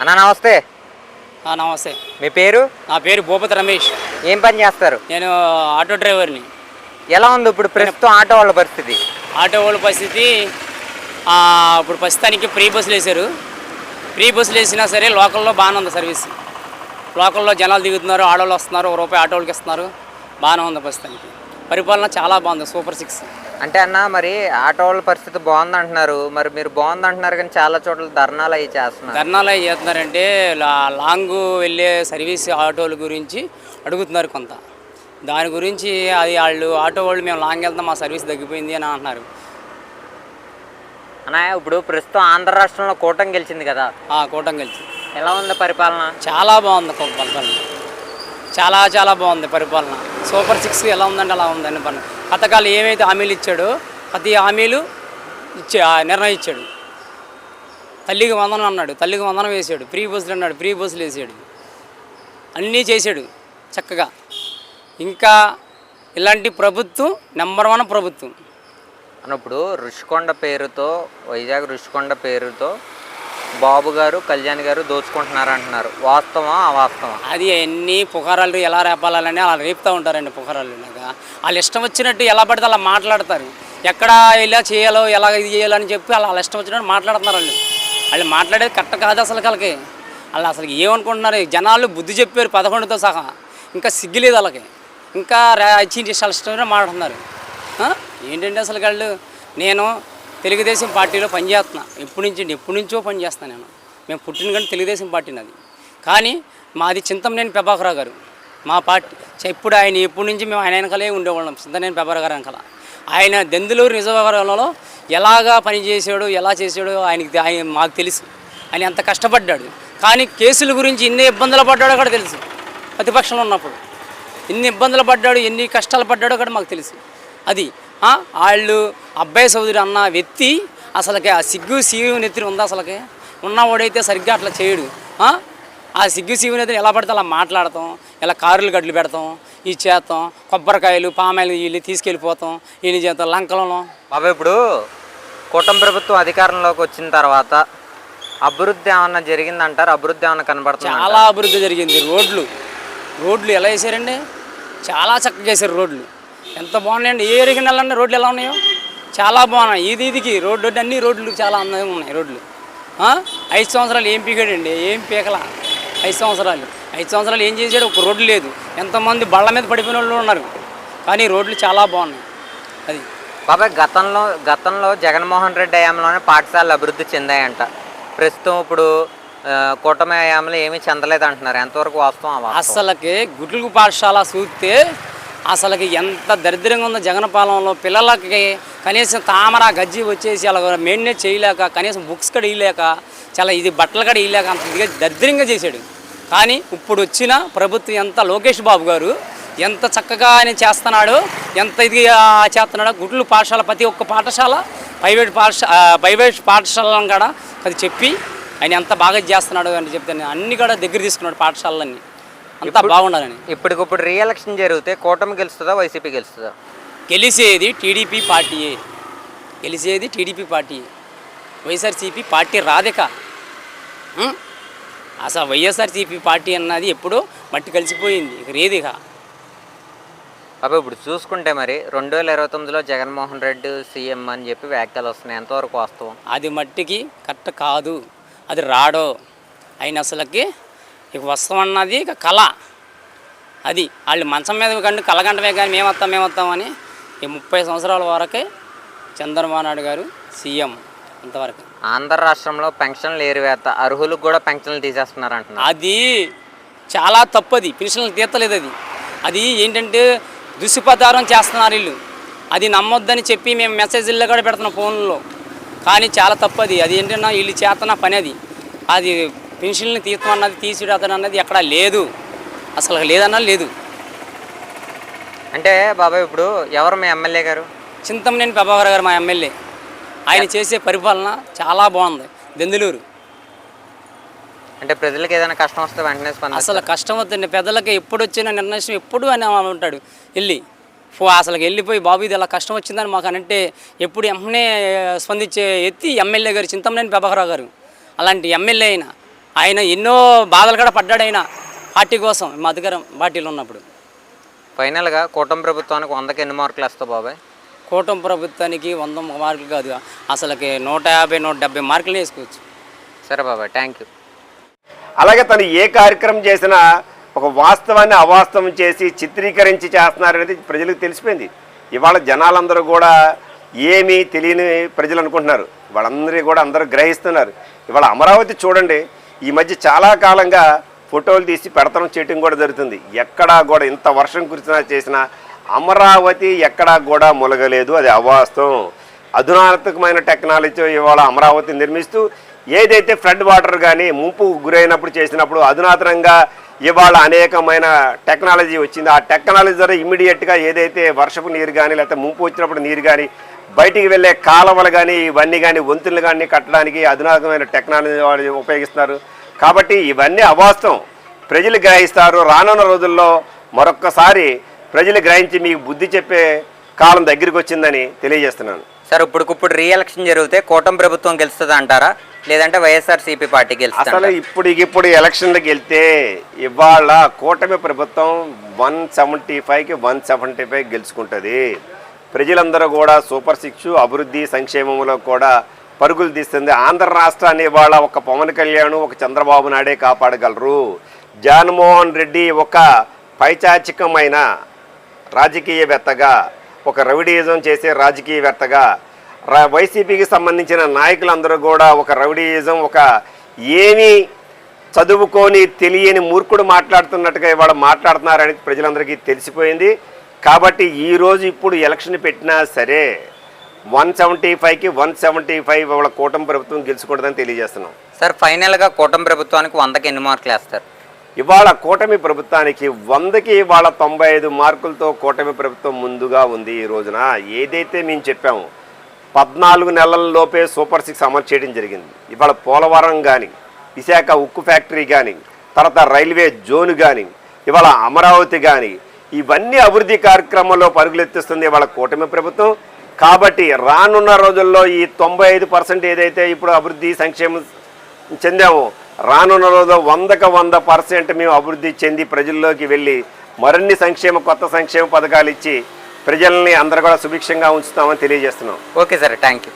అన్న నమస్తే. ఆ, నమస్తే. మీ పేరు? నా పేరు భూపతి రమేష్. ఏం పని చేస్తారు? నేను ఆటో డ్రైవర్ని. ఎలా ఉంది ఇప్పుడు ప్రస్తుతం ఆటో వాళ్ళ పరిస్థితి? ఆటో వాళ్ళ పరిస్థితి ఆ, ఇప్పుడు ప్రస్తుతానికి ఫ్రీ బస్సులు వేశారు. ఫ్రీ బస్సులు వేసినా సరే లోకల్లో బాగానే ఉంది సర్వీస్. లోకల్లో జనాలు దిగుతున్నారు ఆటోలు వస్తున్నారు ఒక రూపాయి ఆటోలకి ఇస్తున్నారు. బాగానే ఉంది ప్రస్తుతానికి. పరిపాలన చాలా బాగుంది సూపర్ సిక్స్. అంటే అన్న మరి ఆటో వాళ్ళ పరిస్థితి బాగుంది అంటున్నారు మరి మీరు బాగుంది అంటున్నారు కానీ చాలా చోట్ల ధర్నాలు అవి చేస్తున్నారు. ధర్నాలు ఏం చేస్తున్నారంటే లాంగ్ వెళ్ళే సర్వీస్ ఆటోల గురించి అడుగుతున్నారు కొంత. దాని గురించి అది వాళ్ళు ఆటో వాళ్ళు మేము లాంగ్ వెళ్తాం మా సర్వీస్ తగ్గిపోయింది అని అంటున్నారు. అన్న ఇప్పుడు ప్రస్తుతం ఆంధ్ర రాష్ట్రంలో కూటమి గెలిచింది కదా. ఆ కూటమి కలిసి ఎలా ఉంది పరిపాలన? చాలా బాగుంది పరిపాలన. చాలా చాలా బాగుంది పరిపాలన. సూపర్ సిక్స్ ఎలా ఉందంటే అలా ఉందండి పని పథకాలు ఏమైతే హామీలు ఇచ్చాడో ప్రతి హామీలు ఇచ్చే ఆ నిర్ణయించాడు తల్లికి వందనం అన్నాడు తల్లికి వందనం వేసాడు ఫ్రీ బస్సులు అన్నాడు ఫ్రీ బస్సులు వేసాడు. అన్నీ చేశాడు చక్కగా. ఇంకా ఇలాంటి ప్రభుత్వం నెంబర్ వన్ ప్రభుత్వం. అన్నప్పుడు రుషికొండ పేరుతో వైజాగ్ రుషికొండ పేరుతో బాబు గారు కళ్యాణ్ గారు దోచుకుంటున్నారు అంటున్నారు వాస్తవా అవాస్తవా అది అన్ని పుకారాలు ఎలా రేపాలని అలా రేపుతూ ఉంటారండి పుకారాలు ఇలాగా. వాళ్ళు ఇష్టం వచ్చినట్టు ఎలా పడితే అలా మాట్లాడతారు. ఎక్కడ ఇలా చేయాలో ఎలా ఇది చేయాలని చెప్పి అలా ఇష్టం వచ్చినట్టు మాట్లాడుతున్నారు వాళ్ళు. వాళ్ళు మాట్లాడేది కరెక్ట్ కాదు అసలు వాళ్ళకి. వాళ్ళు అసలు ఏమనుకుంటున్నారు? జనాలు బుద్ధి చెప్పారు పదకొండుతో సహా. ఇంకా సిగ్గులేదు వాళ్ళకి. ఇంకా రా ఇచ్చి ఇష్టం మాట్లాడుతున్నారు. ఏంటంటే అసలు వాళ్ళు? నేను తెలుగుదేశం పార్టీలో పనిచేస్తున్నా. ఎప్పటి నుంచి ఎప్పటి నుంచో పనిచేస్తాను నేను. మేము పుట్టిన కానీ తెలుగుదేశం పార్టీ నాది. కానీ మాది చింతమనేని ప్రభాకరావు గారు. మా పార్టీ ఇప్పుడు ఆయన ఎప్పటి నుంచి మేము ఆయన వెనకలే ఉండేవాళ్ళం. చింతనేని ప్రభాకర్ గారు వెనకాల. ఆయన దెందులూరు నిజవరంలో ఎలాగా పనిచేసాడు ఎలా చేసాడో ఆయనకి ఆయన మాకు తెలుసు. ఆయన ఎంత కష్టపడ్డాడు. కానీ కేసుల గురించి ఎన్ని ఇబ్బందులు పడ్డాడో కూడా తెలుసు. ప్రతిపక్షంలో ఉన్నప్పుడు. ఎన్ని ఇబ్బందులు పడ్డాడు ఎన్ని కష్టాలు పడ్డాడో కూడా మాకు తెలుసు. అది వాళ్ళు అబ్బాయి సోదరి అన్న వ్యక్తి అసలుకి ఆ సిగ్గు సీవు నెత్తిన ఉందా అసలుకి? ఉన్నవాడైతే సరిగ్గా అట్లా చేయడు. ఆ? సిగ్గు సీవు నెత్తిని ఎలా పడితే అలా మాట్లాడతాం. ఇలా కారులు గడ్లు పెడతాం. ఈ చేస్తాం కొబ్బరికాయలు పామాయిలు వీళ్ళు తీసుకెళ్ళిపోతాం. వీళ్ళు చేస్తాం లంకలను. బాబా ఇప్పుడు కూటమి ప్రభుత్వం అధికారంలోకి వచ్చిన తర్వాత అభివృద్ధి ఏమన్నా జరిగిందంటారు? అభివృద్ధి ఏమన్నా కనబడుతుంది చాలా అభివృద్ధి జరిగింది. రోడ్లు. రోడ్లు ఎలా వేసారండి? చాలా చక్కగా వేసారు రోడ్లు. ఎంత బాగున్నాయండి? ఏ వెళ్ళండి రోడ్లు ఎలా ఉన్నాయో? చాలా బాగున్నాయి. ఇది ఇదికి రోడ్డు అన్ని రోడ్లు చాలా అందంగా ఉన్నాయి రోడ్లు? ఐదు సంవత్సరాలు ఏం పీకాడండి? ఏం పీకల? ఐదు సంవత్సరాలు. ఐదు సంవత్సరాలు ఏం చేశాడు? ఒక రోడ్డు లేదు. ఎంతమంది బళ్ళ మీద పడిపోయిన వాళ్ళు ఉన్నారు. కానీ రోడ్లు చాలా బాగున్నాయి. అది. బాబాయ్ గతంలో గతంలో జగన్మోహన్ రెడ్డి హయాంలోనే పాఠశాలలు అభివృద్ధి చెందాయంట. ప్రస్తుతం ఇప్పుడు కూటమి హయాంలో ఏమీ చెందలేదు అంటున్నారు ఎంతవరకు వాస్తవం? అసలకి గుడ్లకు పాఠశాల చూస్తే అసలుకి ఎంత దరిద్రంగా ఉందో జగన్ పాలనలో పిల్లలకి కనీసం తామర గజ్జి వచ్చేసి అలా మెయింటైన్ చేయలేక కనీసం బుక్స్ కూడా ఇయ్యలేక చాలా ఇది బట్టలు కూడా ఇయ్యలేక అంత ఇదిగా దరిద్రంగా చేశాడు. కానీ ఇప్పుడు వచ్చిన ప్రభుత్వం ఎంత లోకేష్ బాబు గారు ఎంత చక్కగా ఆయన చేస్తున్నాడో ఎంత ఇది చేస్తున్నాడో గుడ్లు పాఠశాల ప్రతి ఒక్క పాఠశాల ప్రైవేట్ పాఠశాల ప్రైవేట్ పాఠశాలను కూడా అది చెప్పి ఆయన ఎంత బాగా చేస్తున్నాడు అని చెప్తాను అన్ని కూడా దగ్గర తీసుకున్నాడు పాఠశాలలన్నీ. అంతా బాగుండాలని. ఇప్పటికిప్పుడు రీఎలక్షన్ జరిగితే కూటమి గెలుస్తుందా వైసీపీ గెలుస్తుందా? గెలిచేది టీడీపీ పార్టీయే. గెలిచేది టీడీపీ పార్టీయే. వైఎస్ఆర్సీపీ పార్టీ రాదిక? అసలు వైఎస్ఆర్సీపీ పార్టీ అన్నది ఎప్పుడో మట్టి కలిసిపోయింది. ఇక రేదిక. బాబాయ్ ఇప్పుడు చూసుకుంటే మరి రెండు వేల ఇరవై తొమ్మిదిలో జగన్మోహన్ రెడ్డి సీఎం అని చెప్పి వ్యాఖ్యలు వస్తున్నాయి. ఎంతవరకు వాస్తవం? అది మట్టికి కరెక్ట్ కాదు. అది రాడో. అయిన అసలుకి ఇక వస్తామన్నది ఇక కళ. అది వాళ్ళు మంచం మీద కంటే కలగంటమే కానీ మేము వస్తాం మేము వస్తామని ఈ ముప్పై సంవత్సరాల వరకే చంద్రబాబు నాయుడు గారు సీఎం అంతవరకు ఆంధ్ర రాష్ట్రంలో పెన్షన్లు ఏరివేత అర్హులకు కూడా పెన్షన్లు తీసేస్తున్నారు అంటున్నారు అది చాలా తప్పది. పెన్షన్లు తీర్తలేదు అది. అది ఏంటంటే దుష్ప్రచారం చేస్తున్నారు వీళ్ళు. అది నమ్మొద్దని చెప్పి మేము మెసేజ్ల్లో కూడా పెడుతున్నాం ఫోన్లో. కానీ చాలా తప్పది. అది ఏంటన్నా వీళ్ళు చేస్తున్న పని అది. అది పెన్షన్లు తీర్థం అన్నది తీసిడతను అన్నది ఎక్కడా లేదు. అసలు లేదన్నా లేదు. అంటే బాబాయ్ ఇప్పుడు ఎవరు మీ ఎమ్మెల్యే గారు? చింతమనేని ప్రభాకర్ గారు మా ఎమ్మెల్యే. ఆయన చేసే పరిపాలన చాలా బాగుంది. దెందులూరు. అంటే ప్రజలకు ఏదైనా కష్టం వస్తే వెంటనే స్పందిస్తారు. అసలు కష్టం వద్దండి. పెద్దలకి ఎప్పుడు వచ్చిన నిర్ణయం ఎప్పుడు అని ఉంటాడు వెళ్ళి. ఫో అసలు వెళ్ళిపోయి బాబు ఇది అలా కష్టం వచ్చిందని మాకు అనంటే ఎప్పుడు వెంటనే స్పందించే ఎత్తి ఎమ్మెల్యే గారు చింతమనేని ప్రభాకరరావు గారు. అలాంటి ఎమ్మెల్యే అయినా ఆయన ఎన్నో బాధలు కూడా పడ్డాడు ఆయన పార్టీ కోసం మా అధికారం పార్టీలో ఉన్నప్పుడు. ఫైనల్గా కూటమి ప్రభుత్వానికి వందకి ఎన్ని మార్కులు వేస్తావు బాబాయ్? కూటమి ప్రభుత్వానికి వంద మార్కులు కాదు అసలుకి నూట యాభై నూట డెబ్బై మార్కులు వేసుకోవచ్చు. సరే బాబాయ్ థ్యాంక్ యూ. అలాగే తను ఏ కార్యక్రమం చేసినా ఒక వాస్తవాన్ని అవాస్తవం చేసి చిత్రీకరించి చేస్తున్నారనేది ప్రజలకు తెలిసిపోయింది. ఇవాళ జనాలందరూ కూడా ఏమీ తెలియని ప్రజలు అనుకుంటున్నారు. వాళ్ళందరూ కూడా అందరూ గ్రహిస్తున్నారు. ఇవాళ అమరావతి చూడండి ఈ మధ్య చాలా కాలంగా ఫోటోలు తీసి పెడతనం చేయటం కూడా జరుగుతుంది. ఎక్కడా కూడా ఇంత వర్షం కురిసినా చేసినా అమరావతి ఎక్కడా కూడా ములగలేదు. అది అవాస్తవం. అధునాతకమైన టెక్నాలజీతో ఇవాళ అమరావతి నిర్మిస్తూ ఏదైతే ఫ్లడ్ వాటర్ కానీ ముంపు గురైనప్పుడు చేసినప్పుడు అధునాతనంగా ఇవాళ అనేకమైన టెక్నాలజీ వచ్చింది. ఆ టెక్నాలజీ ద్వారా ఇమీడియట్గా ఏదైతే వర్షపు నీరు కానీ లేకపోతే ముంపు వచ్చినప్పుడు నీరు కానీ బయటికి వెళ్ళే కాలువలు కానీ ఇవన్నీ కానీ వంతులు కానీ కట్టడానికి అధునాతకమైన టెక్నాలజీ వాళ్ళు ఉపయోగిస్తున్నారు. కాబట్టి ఇవన్నీ అవాస్తవం. ప్రజలు గ్రహిస్తారు. రానున్న రోజుల్లో మరొక్కసారి ప్రజలు గ్రహించి మీకు బుద్ధి చెప్పే కాలం దగ్గరికి వచ్చిందని తెలియజేస్తున్నాను. సార్ ఇప్పుడుకిప్పుడు రీ ఎలక్షన్ జరిగితే కూటమి ప్రభుత్వం గెలుస్తుంది అంటారా? లేదంటే వైఎస్ఆర్ సిపి పార్టీ గెలుస్తుంది? అసలు ఇప్పుడు ఇప్పుడు ఎలక్షన్లకు వెళ్తే ఇవాళ కూటమి ప్రభుత్వం వన్ సెవెంటీ ఫైవ్కి వన్ సెవెంటీ ఫైవ్ గెలుచుకుంటుంది. ప్రజలందరూ కూడా సూపర్ సిక్స్ అభివృద్ధి సంక్షేమంలో కూడా పరుగులు తీస్తుంది. ఆంధ్ర రాష్ట్రాన్ని ఇవాళ ఒక పవన్ కళ్యాణ్ ఒక చంద్రబాబు నాడే కాపాడగలరు. జగన్మోహన్ రెడ్డి ఒక పైచాచికమైన రాజకీయవేత్తగా ఒక రౌడీయిజం చేసే రాజకీయవేత్తగా వైసీపీకి సంబంధించిన నాయకులందరూ కూడా ఒక రౌడీయిజం ఒక ఏమీ చదువుకొని తెలియని మూర్ఖుడు మాట్లాడుతున్నట్టుగా ఇవాళ మాట్లాడుతున్నారని ప్రజలందరికీ తెలిసిపోయింది. కాబట్టి ఈ రోజు ఇప్పుడు ఎలక్షన్ పెట్టినా సరే వన్ సెవెంటీ ఫైవ్కి వన్ సెవెంటీ ఫైవ్ ఇవాళ కూటమి ప్రభుత్వం గెలుచుకుంటుందని తెలియజేస్తున్నాం. సార్ ఫైనల్గా కూటమి ప్రభుత్వానికి వందకి ఎన్ని మార్కులు వేస్తారు? ఇవాళ కూటమి ప్రభుత్వానికి వందకి ఇవాళ తొంభై ఐదు మార్కులతో కూటమి ప్రభుత్వం ముందుగా ఉంది ఈ రోజున. ఏదైతే మేము చెప్పాము పద్నాలుగు నెలల్లోపే సూపర్ సిక్స్ అమలు చేయడం జరిగింది. ఇవాళ పోలవరం కానీ విశాఖ ఉక్కు ఫ్యాక్టరీ కానీ తర్వాత రైల్వే జోన్ కానీ ఇవాళ అమరావతి కానీ ఇవన్నీ అభివృద్ధి కార్యక్రమంలో పరుగులెత్తిస్తుంది వాళ్ళ కూటమి ప్రభుత్వం. కాబట్టి రానున్న రోజుల్లో ఈ తొంభై ఐదు పర్సెంట్ ఏదైతే ఇప్పుడు అభివృద్ధి సంక్షేమం చెందామో రానున్న రోజు వందకు వంద పర్సెంట్ మేము అభివృద్ధి చెంది ప్రజల్లోకి వెళ్ళి మరిన్ని సంక్షేమ కొత్త సంక్షేమ పథకాలు ఇచ్చి ప్రజల్ని అందరూ కూడా సుభిక్షంగా ఉంచుతామని తెలియజేస్తున్నాం. Okay sir thank you.